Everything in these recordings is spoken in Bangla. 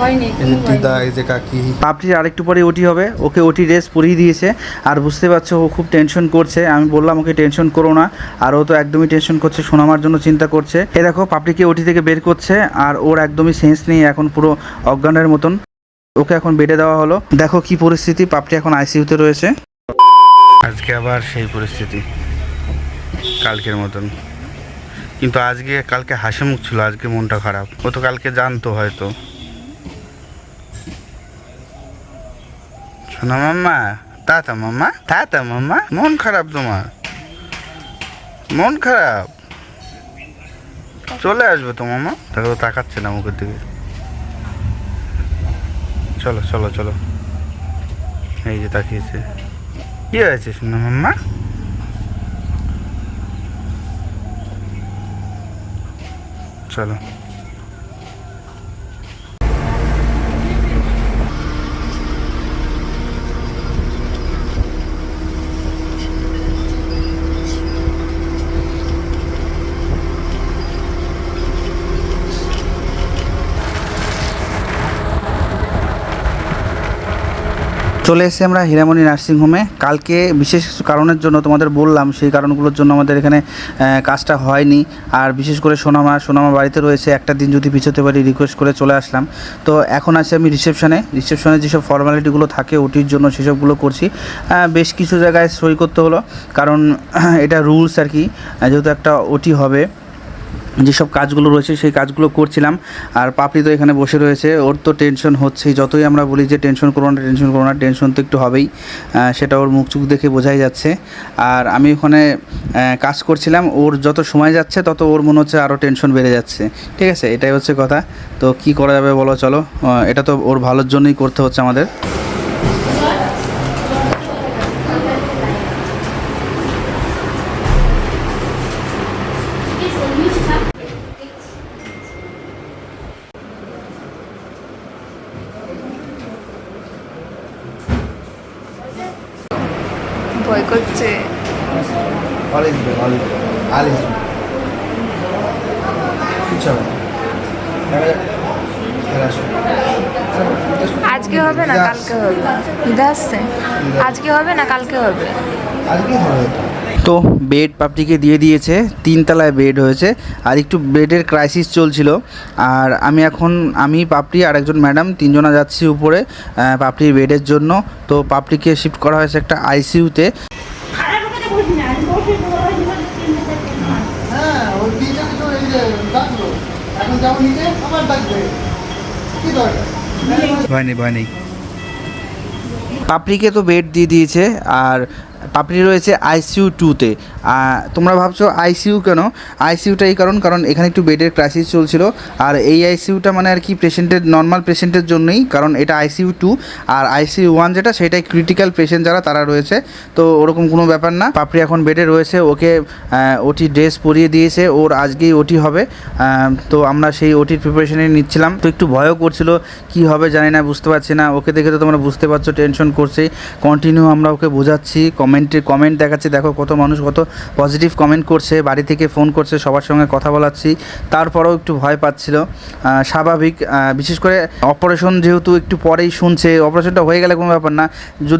না দিদা এই যে কাকি। পাপড়ির আরেকটু পরে ওটি হবে। ওকে ওটি ড্রেস পরিয়ে দিয়েছে। আর বুঝতে পারছ ও খুব টেনশন করছে। আমি বললাম ওকে টেনশন করো না। আর ও তো একদমই টেনশন করছে সোনামার জন্য চিন্তা করছে। এ দেখো পাপড়িকে ওটি থেকে বের করছে আর ওর একদমই সেন্স নেই এখন পুরো অজ্ঞানের মতন। ওকে এখন বেডে দেওয়া হলো। দেখো কি পরিস্থিতি পাপড়ি এখন আইসিইউতে রয়েছে। আজকে আবার সেই পরিস্থিতি কালকের মতন। কিন্তু আজকে, কালকে হাসি মুখ ছিল, আজকে মনটা খারাপ। ও তো কালকে জানতো হয়তো। শোনো মাম্মা, তাতা মাম্মা তাতা মাম্মা, মন খারাপ তোমার। মন খারাপ। চলে আসবে তো মামা তাকে তো তাকাচ্ছে না মুখের দিকে। চলো চলো চলো। এই যে তাকিয়েছে। কি হয়েছে শোনো মাম্মা? চলো চলে এসেছি আমরা হীরামণি নার্সিংহোমে কালকে বিশেষ কিছু কারণের জন্য তোমাদের বললাম, সেই কারণগুলোর জন্য আমাদের এখানে কাজটা হয়নি। আর বিশেষ করে সোনামা সোনামা বাড়িতে রয়েছে, একটা দিন যদি পিছোতে পারি রিকোয়েস্ট করে চলে আসলাম। তো এখন আছি আমি রিসেপশনে রিসেপশনে যেসব ফর্মালিটিগুলো থাকে, ওটির জন্য সেসবগুলো করছি। বেশ কিছু জায়গায় সই করতে হলো, কারণ এটা রুলস আর কি। যেহেতু একটা ওটি হবে যেসব কাজগুলো রয়েছে সেই কাজগুলো করছিলাম। আর পাপড়ি তো এখানে বসে রয়েছে। ওর তো টেনশন হচ্ছেই। যতই আমরা বলি যে টেনশন করো না টেনশন করো না টেনশন তো একটু হবেই। সেটা ওর মুখ চুখ দেখে বোঝাই যাচ্ছে। আর আমি ওখানে কাজ করছিলাম। ওর যত সময় যাচ্ছে, তত ওর মনে হচ্ছে আরও টেনশন বেড়ে যাচ্ছে। ঠিক আছে? এটাই হচ্ছে কথা। তো কি করা যাবে বলো, চলো। এটা তো ওর ভালোর জন্যই করতে হচ্ছে আমাদের। ভয় করছে। আজকে হবে না কালকে হবে। ঈদা আসছে আজকে হবে না কালকে হবে? আজকে হবে। তো বেড পাপড়িকে দিয়ে দিয়েছে তিনতলায় বেড হয়েছে আর একটু বেডের ক্রাইসিস চলছিল। আর আমি এখন আমি পাপড়ি আর একজন ম্যাডাম তিনজনা যাচ্ছি উপরে পাপড়ির বেডের জন্য। তো পাপড়িকে শিফট করা হয়েছে একটা আইসিইউতে হ্যাঁ ভয় নেই ভয় নেই। পাপড়িকে তো বেড দিয়ে দিয়েছে আর পাপড়ি রয়েছে আইসিইউ টুতে। তোমরা ভাবছ আইসিইউ কেন? আইসিইউটা এই কারণ কারণ এখানে একটু বেডের ক্রাইসিস চলছিল। আর এই আইসিইউটা মানে আর কি পেশেন্টের নর্মাল পেশেন্টের জন্যই, কারণ এটা আইসিইউ টু। আর আইসিইউ ওয়ান যেটা, সেটাই ক্রিটিক্যাল পেশেন্ট যারা, তারা রয়েছে। তো ওরকম কোনো ব্যাপার না। পাপড়ি এখন বেডে রয়েছে, ওকে ওটি ড্রেস পরিয়ে দিয়েছে, ওর আজকেই ওটি হবে। তো আমরা সেই ওটির প্রিপারেশনে নিচ্ছিলাম। তো একটু ভয়ও করছিল, কি হবে জানি না, বুঝতে পারছি না। ওকে দেখে তো তোমরা বুঝতে পারছ টেনশন করছে। কন্টিনিউ আমরা ওকে বোঝাচ্ছি কমেন্টে কমেন্ট দেখাচ্ছি, দেখো কত মানুষ কত পজিটিভ কমেন্ট করছে, বাড়ি থেকে ফোন করছে, সবার সঙ্গে কথা বলাচ্ছি। তারপরেও একটু ভয় পাচ্ছিল। স্বাভাবিক বিশেষ করে অপারেশন যেহেতু একটু পরেই শুনছে অপারেশনটা হয়ে গেলে কোনো ব্যাপার না।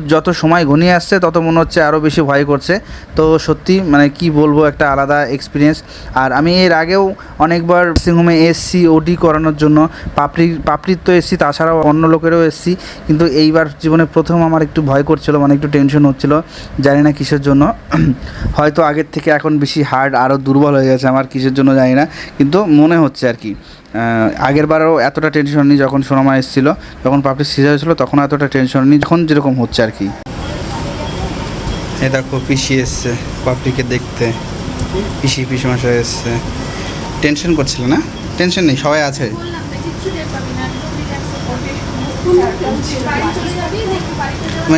যত- সময় ঘনিয়ে আসছে, তত মনে হচ্ছে আরও বেশি ভয় করছে। তো সত্যি মানে কি বলব, একটা আলাদা এক্সপিরিয়েন্স আর আমি এর আগেও অনেকবার সিংহমে এসছি ওডি করানোর জন্য। পাপড়ি, পাপড়ির তো এসছি, তাছাড়াও অন্য লোকেরও এসছি। কিন্তু এইবার জীবনে প্রথম আমার একটু ভয় করছিল মানে একটু টেনশন হচ্ছিল। জানি না কিসের জন্য। হয়তো আগের থেকে এখন বেশি হার্ড আরও দুর্বল হয়ে গেছে আমার কিসের জন্য জানি না। কিন্তু মনে হচ্ছে আর কি। আগের বারও এতটা টেনশন নেই যখন সোনামা এসেছিল যখন পাপড়ি সিজা হয়েছিল তখন এতটা টেনশন নেই যখন যেরকম হচ্ছে আর কি। এ দেখো পিসি এসছে পাপড়িকে দেখতে। পিসি পিসি মশাই এসছে। টেনশন করছিল না? টেনশন নেই সবাই আছে।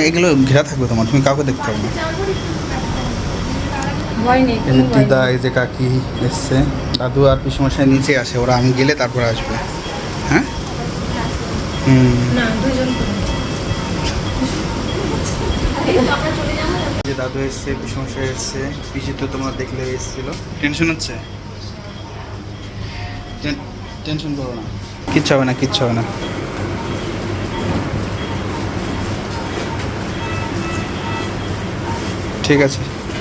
এগুলো ঘেরা থাকবে তোমার তুমি কাউকে দেখতে নেই এই যে দিদা এই যে কাকি এসছে দাদু আর পিসমশাই নিচে আসে ওরা আমি গেলে তারপরে আসবে। হ্যাঁ? হুম। যে দাদু এসছে পিসমশাই এসছে পিসি তো তোমরা দেখলে এসেছিল। টেনশন হচ্ছে? টেনশন করো না। কিচ্ছু হবে না কিচ্ছু হবে না। ঠিক আছে,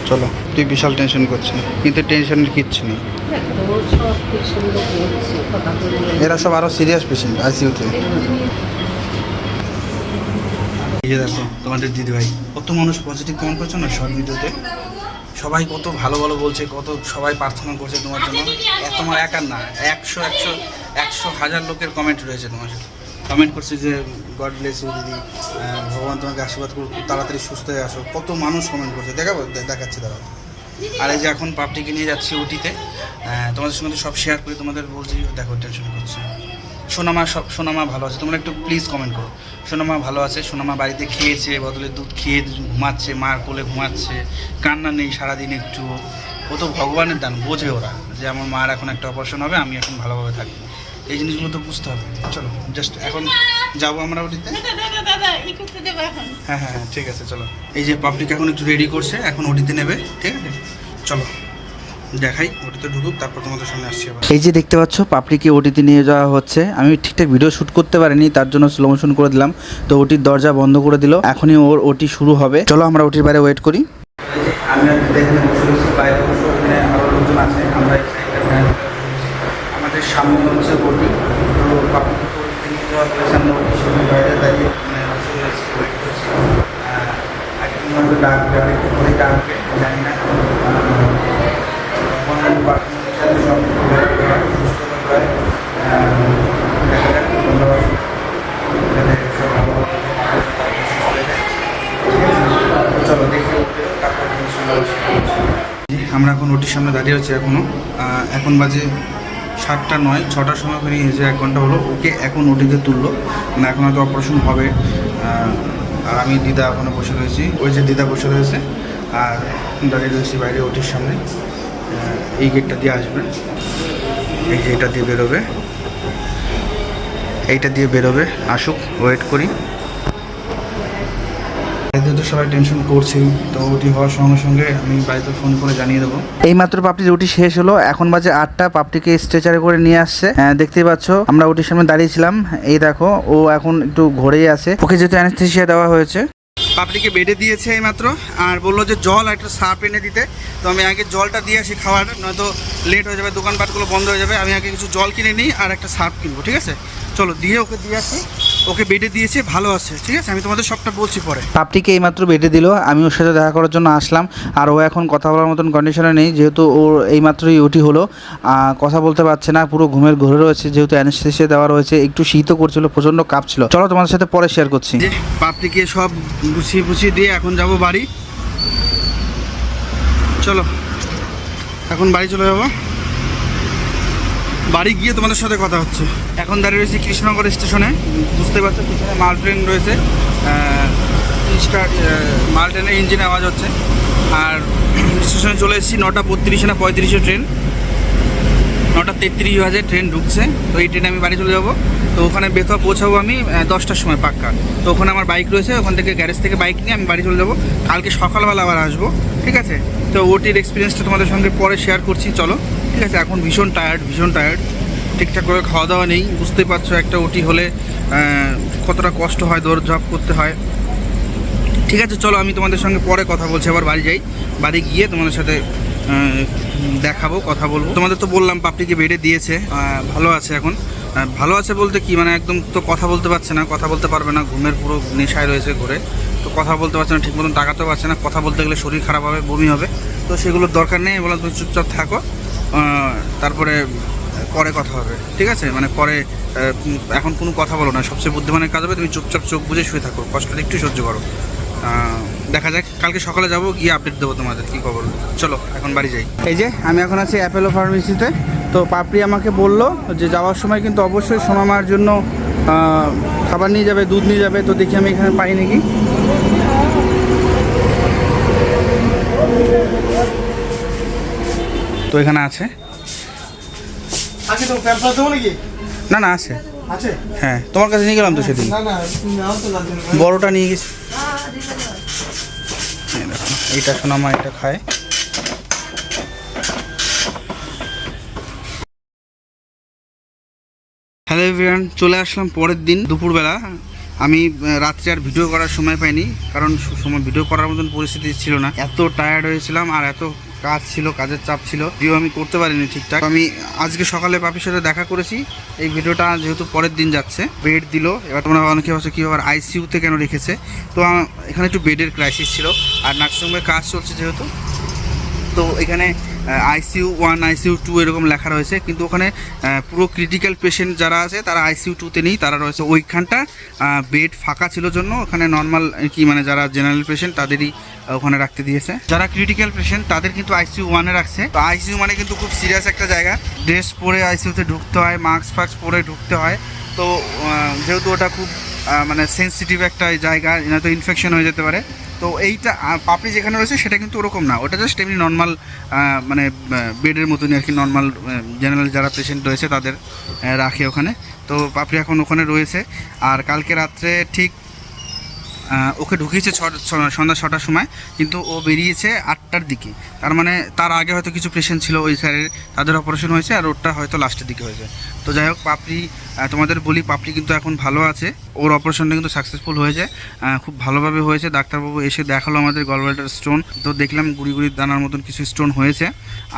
চলো। তুই বিশাল টেনশন করছিস কিন্তু টেনশনের কিচ্ছু নেই। এরা সব আরও সিরিয়াস পেশেন্ট আইসিইউতে এই দেখো, তোমাদের দিদিভাই, কত মানুষ পজিটিভ কমেন্ট করছ না শর্ট ভিডিওতে সবাই কত ভালো ভালো বলছে, কত সবাই প্রার্থনা করছে তোমার জন্য। তোমার একার না, একশো একশো একশো হাজার লোকের কমেন্ট রয়েছে তোমার কমেন্ট করছে যে গড ব্লেস ইউ দিদি। ভগবান তোমাকে আশীর্বাদ করুক। তাড়াতাড়ি সুস্থ হয়ে আসো। কত মানুষ কমেন্ট করছে। দেখাবো দেখাচ্ছি, দাঁড়াও। আর এই যে এখন পাপটিকে নিয়ে যাচ্ছি উটিতে তোমাদের সঙ্গে সব শেয়ার করে, তোমাদের বলছি, দেখো টেনশন করছে সোনামা, সব, সোনামা ভালো আছে। তোমরা একটু প্লিজ কমেন্ট করো। সোনামা ভালো আছে। সোনামা বাড়িতে খেয়েছে, বদলে দুধ খেয়ে ঘুমাচ্ছে, মার কোলে ঘুমাচ্ছে, কান্না নেই সারাদিন একটু। ও তো ভগবানের দান, বোঝে ওরা যে, আমার মার এখন একটা অপারেশন হবে, আমি এখন ভালোভাবে থাকব। এই জিনিসগুলো তো বুঝতে হবে। চলো জাস্ট এখন যাব আমরা ওটিতে হ্যাঁ হ্যাঁ হ্যাঁ ঠিক আছে চলো। এই যে পাবলিক এখন একটু রেডি করছে এখন ওটিতে নেবে ঠিক আছে? চলো দেখাই ওটিতে ঢুকুক তারপর তোমাদের সামনে আসছি আবার। এই যে দেখতে পাচ্ছ পাপড়িকে ওটিতে নিয়ে যাওয়া হচ্ছে। আমি ঠিকঠাক ভিডিও শ্যুট করতে পারিনি তার জন্য স্লো মোশন করে দিলাম। তো ওটির দরজা বন্ধ করে দিল। এখনই ওর ওটি শুরু হবে। চলো আমরা ওটির বাইরে ওয়েট করি। আমি এখানে বসে বাইরে বসে ওখানে আরও লোকজন আছে। আমরা। আমাদের সামনে হচ্ছে ওটি তো পাপড়িকে তো ওটিতে নিয়ে যাওয়া হয়েছে আমরা ওটির সামনে বাইরে দাঁড়িয়ে মানে বসে রয়েছি ওয়েট করছি আহ, আগে তুমি হয়তো ডাকবে আর একটু পরে ডাকবে জানি না আহ, অনলাইন পার্সোনাল সাথে সব সুস্থ হয় দেখা যাক ধন্যবাদ যাতে সব ভালো চলো দেখে উঠে তারপর তোমার সঙ্গে আলোচনা করছি। আমরা এখন ওটির সামনে দাঁড়িয়ে আছি এখনও এখন বাজে সাতটা নয়, ছটার সময় ওখানে এসে এক ঘণ্টা হলো। ওকে এখন ওটিতে তুললো। মানে এখন হয়তো অপারেশন হবে। আর আমি দিদা ওখানে বসে রয়েছি। ওই যে দিদা বসে রয়েছে। আর দাঁড়িয়ে রয়েছি বাইরে ওটির সামনে এই গেটটা দিয়ে আসবে। এই যে এটা দিয়ে বেরোবে। এইটা দিয়ে বেরোবে। আসুক, ওয়েট করি। বাড়িতে তো সবাই টেনশন করছেই তো ওটি হওয়ার সঙ্গে সঙ্গে আমি বাড়িতে ফোন করে জানিয়ে দেবো। এই মাত্র পাপড়ির ওটি শেষ হলো এখন বাজে আটটা পাপড়িকে স্ট্রেচারে করে নিয়ে আসছে। হ্যাঁ, দেখতেই পাচ্ছ আমরা ওটির সামনে দাঁড়িয়েছিলাম এই দেখো ও এখন একটু ঘোরেই আছে। ওকে যেহেতু অ্যানেস্থেসিয়া দেওয়া হয়েছে। পাপড়িকে বেডে দিয়েছে এই মাত্র আর বলল যে জল আর একটা সার্ফ এনে দিতে। তো আমি আগে জলটা দিয়ে আসি খাওয়ার নয়তো লেট হয়ে যাবে দোকানপাটগুলো বন্ধ হয়ে যাবে। আমি আগে কিছু জল কিনে নিই আর একটা সার্ফ কিনবো ঠিক আছে? চলো দিয়ে ওকে দিয়ে আসি। ওকে বেডে দিয়েছে ভালো আছে ঠিক আছে? আমি তোমাদের সবটা বলছি পরে। পাপটিকে এইমাত্র বেডে দিল আমি ওর সাথে দেখা করার জন্য আসলাম। আর ও এখন কথা বলার মতন কন্ডিশনে নেই যেহেতু ওর এইমাত্রই ওটি হলো। কথা বলতে পারছে না পুরো ঘুমের ঘরে রয়েছে যেহেতু অ্যানেস্থেসিয়া দেওয়া রয়েছে একটু শীতও করছিল প্রচণ্ড কাঁপছিল। চলো তোমাদের সাথে পরে শেয়ার করছি। পাপটিকে সব গুছিয়ে গুছিয়ে দিয়ে এখন যাব বাড়ি। চলো এখন বাড়ি চলে যাব। বাড়ি গিয়ে তোমাদের সাথে কথা হচ্ছে। এখন দাঁড়িয়ে রয়েছে কৃষ্ণনগর স্টেশনে। বুঝতে পারছ, পিছনে মাল ট্রেন রয়েছে। স্টার মাল ট্রেনের ইঞ্জিন আওয়াজ হচ্ছে। আর স্টেশনে চলে এসেছি নটা বত্রিশে না পঁয়ত্রিশে ট্রেন। নটা তেত্রিশ বাজে ট্রেন ঢুকছে, তো এই ট্রেনে আমি বাড়ি চলে যাব। তো ওখানে বেথা পৌঁছাবো আমি দশটার সময় পাক্কা। তো ওখানে আমার বাইক রয়েছে, ওখান থেকে গ্যারেজ থেকে বাইক নিয়ে আমি বাড়ি চলে যাব। কালকে সকালবেলা আবার আসব, ঠিক আছে? তো ওটির এক্সপিরিয়েন্সটা তোমাদের সঙ্গে পরে শেয়ার করছি, চলো, ঠিক আছে? এখন ভীষণ টায়ার্ড ভীষণ টায়ার্ড ঠিকঠাক করে খাওয়া দাওয়া নেই, বুঝতেই পারছ একটা ওটি হলে কতটা কষ্ট হয় দৌড় দৌড়ঝাঁপ করতে হয়। ঠিক আছে, চলো, আমি তোমাদের সঙ্গে পরে কথা বলছি, আবার বাড়ি যাই। বাড়ি গিয়ে তোমাদের সাথে দেখাবো, কথা বলব। তোমাদের তো বললাম পাপড়িকে বেডে দিয়েছে। ভালো আছে এখন। ভালো আছে বলতে কি মানে একদম তো কথা বলতে পারছে না, কথা বলতে পারবে না, ঘুমের পুরো নেশায় রয়েছে ঘুরে। তো কথা বলতে পারছে না, ঠিক মতন তাকাতেও পারছে না, কথা বলতে গেলে শরীর খারাপ হবে, বমি হবে। তো সেগুলোর দরকার নেই, বললাম তুমি চুপচাপ থাকো। তারপরে পরে কথা হবে, ঠিক আছে? মানে পরে এখন কোনো কথা বলো না, সবচেয়ে বুদ্ধিমানের কাজ হবে তুমি চুপচাপ চোখ বুঝে শুয়ে থাকো, কষ্টটা একটু সহ্য করো। দেখা যাক কালকে সকালে যাব গিয়ে আপডেট দেবো তোমাদের কী খবর। চলো এখন বাড়ি যাই। এই যে আমি এখন আছি অ্যাপেলো ফার্মেসিতে তো পাপড়ি আমাকে বলল যে যাওয়ার সময় কিন্তু অবশ্যই সোনামার জন্য খাবার নিয়ে যাবে দুধ নিয়ে যাবে তো দেখি আমি এখানে পাই নাকি। তো এখানে আছে। না না আছে। আছে? হ্যাঁ তোমার কাছে নিয়ে গেলাম তো সেদিন। না না তুমি নাও তো লাগবে না বড়টা নিয়ে গেছি। এই শোনা মা এটা খায়। হ্যালো এভরিওয়ান চলে আসলাম পরের দিন দুপুরবেলা। আমি রাত্রে আর ভিডিও করার সময় পাইনি, কারণ সময় ভিডিও করার মতন পরিস্থিতি ছিল না। এত টায়ার্ড হয়েছিলাম আর এত কাজ ছিল, কাজের চাপ ছিল ভিডিও আমি করতে পারিনি ঠিকঠাক। আমি আজকে সকালে পাপির সাথে দেখা করেছি, এই ভিডিওটা যেহেতু পরের দিন যাচ্ছে বেড দিল, এবার তোমরা অনেকে ভাবছ কী আবার আইসিইউতে কেন রেখেছে? তো এখানে একটু বেডের ক্রাইসিস ছিল, আর নার্সিংহোমের কাজ চলছে যেহেতু, তো এখানে আইসিইউ ওয়ান আইসিইউ টু এরকম লেখা রয়েছে। কিন্তু ওখানে পুরো ক্রিটিক্যাল পেশেন্ট যারা আছে, তারা আইসিইউ টুতে নেই, তারা রয়েছে ওইখানটা। বেড ফাঁকা ছিল জন্য ওখানে নর্মাল কি মানে যারা জেনারেল পেশেন্ট তাদেরই ওখানে রাখতে দিয়েছে। যারা ক্রিটিক্যাল পেশেন্ট তাদের কিন্তু আইসিউ ওয়ানে রাখছে। তো আইসিইউ মানে কিন্তু খুব সিরিয়াস একটা জায়গা। ড্রেস পরে আইসিইউতে ঢুকতে হয় মাস্ক ফাস্ক পরে ঢুকতে হয়। তো যেহেতু ওটা খুব মানে সেন্সিটিভ একটা জায়গা তো ইনফেকশন হয়ে যেতে পারে। তো এইটা পাপড়ি যেখানে রয়েছে সেটা কিন্তু ওরকম না। ওটা জাস্ট এমনি নর্মাল মানে বেডের মতনই আর কি নর্মাল জেনারেল যারা পেশেন্ট রয়েছে তাদের রাখে ওখানে। তো পাপড়ি এখন ওখানে রয়েছে। আর কালকে রাত্রে ঠিক ওকে ঢুকিয়েছে সন্ধ্যা ছটার সময়, কিন্তু ও বেরিয়েছে আটটার দিকে। তার মানে তার আগে হয়তো কিছু পেশেন্ট ছিল ওই স্যারের তাদের অপারেশন হয়েছে আর ওরটা হয়তো লাস্টের দিকে হয়েছে। তো যাই হোক, পাপড়ি তোমাদের বলি, পাপড়ি কিন্তু এখন ভালো আছে। ওর অপারেশনটা কিন্তু সাকসেসফুল হয়েছে। খুব ভালোভাবে হয়েছে। ডাক্তারবাবু এসে দেখাল আমাদের গলব্লাডার স্টোন তো দেখলাম গুড়ি গুড়ি দানার মতন কিছু স্টোন হয়েছে।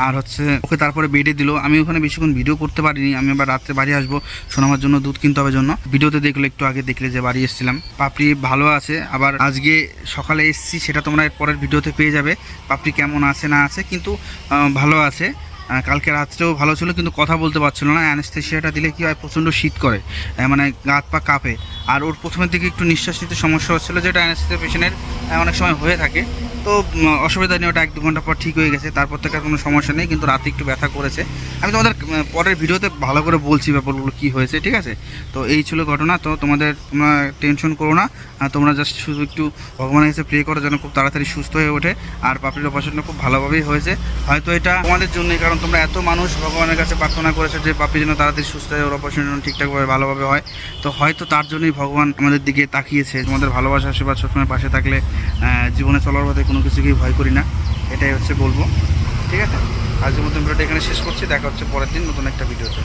আর হচ্ছে ওকে তারপরে বেডে দিল। আমি ওখানে বেশিক্ষণ ভিডিও করতে পারিনি। আমি আবার রাত্রে বাড়ি আসব। শোনাবার জন্য দুধ কিনতে হবে জন্য। ভিডিওতে দেখলে একটু আগে দেখলে যে বাড়ি এসেছিলাম। পাপড়ি ভালো আছে। আবার আজকে সকালে এসেছি, সেটা তোমরা পরের ভিডিওতে পেয়ে যাবে। পাপড়ি কেমন আছে, না আছে, কিন্তু ভালো আছে। কালকে রাত্রেও ভালো ছিল, কিন্তু কথা বলতে পারছিল না। অ্যানেস্থেশিয়াটা দিলে কি হয়, প্রচণ্ড শীত করে। মানে গা পা কাঁপে। আর ওর প্রথমের দিকে একটু নিঃশ্বাস নিতে সমস্যা হচ্ছিল, যেটা অ্যানেস্থেশিয়া পেশেন্টের অনেক সময় হয়ে থাকে। তো অসুবিধা নেই, ওটা এক দু ঘণ্টা পর ঠিক হয়ে গেছে, তারপর থেকে আর কোনো সমস্যা নেই, কিন্তু রাতে একটু ব্যথা করেছে। আমি তোমাদের পরের ভিডিওতে ভালো করে বলছি ব্যাপারগুলো কী হয়েছে, ঠিক আছে? তো এই ছিল ঘটনা, তো তোমাদের, তোমরা টেনশন করো না তোমরা জাস্ট শুধু একটু ভগবানের কাছে প্রে করো যেন খুব তাড়াতাড়ি সুস্থ হয়ে ওঠে, আর পাপড়ির অপারেশনটা খুব ভালোভাবেই হয়েছে। হয়তো এটা তোমাদের জন্যই, কারণ তোমরা এত মানুষ ভগবানের কাছে প্রার্থনা করেছ যে পাপড়ি যেন তাড়াতাড়ি সুস্থ হয়ে ওর অপারেশন যেন ঠিকঠাকভাবে, ভালোভাবে হয়। তো হয়তো তার জন্যই ভগবান আমাদের দিকে তাকিয়েছে, তোমাদের ভালোবাসা, আশীর্বাদ সবসময় পাশে থাকলে জীবনে চলার পথে কোনো কিছুকেই ভয় করি না, এটাই হচ্ছে বলব। ঠিক আছে? আজকের মতন ভিডিওটা এখানে শেষ করছি, দেখা হচ্ছে পরের দিন নতুন একটা ভিডিওতে।